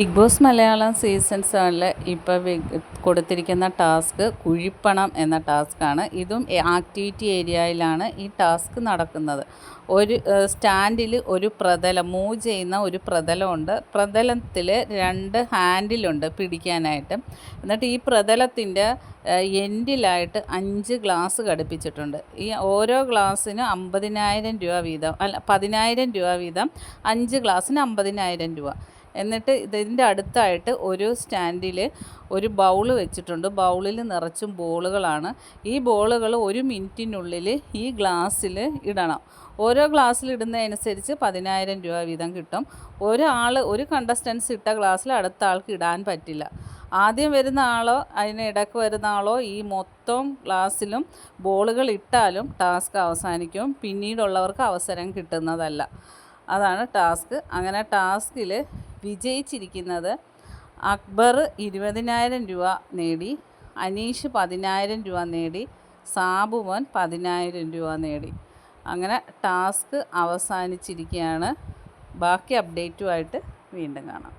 Big boss Malayalam season സെവനിൽ ഇപ്പോൾ കൊടുത്തിരിക്കുന്ന ടാസ്ക് കുഴിപ്പണം എന്ന ടാസ്ക്കാണ്. ഇതും ആക്ടിവിറ്റി ഏരിയയിലാണ് ഈ ടാസ്ക് നടക്കുന്നത്. ഒരു സ്റ്റാൻഡിൽ ഒരു പ്രതലം മൂവ് ചെയ്യുന്ന ഒരു പ്രതലമുണ്ട്. പ്രതലത്തിൽ രണ്ട് ഹാൻഡിലുണ്ട് പിടിക്കാനായിട്ട്. എന്നിട്ട് ഈ പ്രതലത്തിന്റെ എൻഡിലായിട്ട് അഞ്ച് ഗ്ലാസ് ഘടിപ്പിച്ചിട്ടുണ്ട്. ഈ ഓരോ ഗ്ലാസ്സിനും അമ്പതിനായിരം രൂപ വീതം അല്ല പതിനായിരം രൂപ വീതം അഞ്ച് ഗ്ലാസ്സിന് അമ്പതിനായിരം രൂപ. എന്നിട്ട് ഇതിന്റെ അടുത്തായിട്ട് ഒരു സ്റ്റാൻഡിൽ ഒരു ബൗൾ വെച്ചിട്ടുണ്ട്. ബൗളിൽ നിറച്ചും ബോളുകളാണ്. ഈ ബോളുകൾ ഒരു മിനിറ്റിനുള്ളിൽ ഈ ഗ്ലാസ്സിൽ ഇടണം. ഓരോ ഗ്ലാസ്സിൽ ഇടുന്നതനുസരിച്ച് പതിനായിരം രൂപ വീതം കിട്ടും. ഒരാൾ ഒരു കണ്ടസ്റ്റൻസ് ഇട്ട ഗ്ലാസ്സിൽ അടുത്ത ആൾക്ക് ഇടാൻ പറ്റില്ല. ആദ്യം വരുന്ന ആളോ അതിന് ഇടയ്ക്ക് വരുന്ന ആളോ ഈ മൊത്തം ഗ്ലാസ്സിലും ബോളുകൾ ഇട്ടാലും ടാസ്ക് അവസാനിക്കും. പിന്നീടുള്ളവർക്ക് അവസരം കിട്ടുന്നതല്ല. അതാണ് ടാസ്ക് അങ്ങനെ ടാസ്കിൽ വിജയിച്ചിരിക്കുന്നത്. അക്ബർ ഇരുപതിനായിരം രൂപ നേടി അനീഷ് പതിനായിരം രൂപ നേടി സാബുമോൻ പതിനായിരം രൂപ നേടി. അങ്ങനെ ടാസ്ക് അവസാനിച്ചിരിക്കുകയാണ്. ബാക്കി അപ്ഡേറ്റുമായിട്ട് വീണ്ടും കാണാം.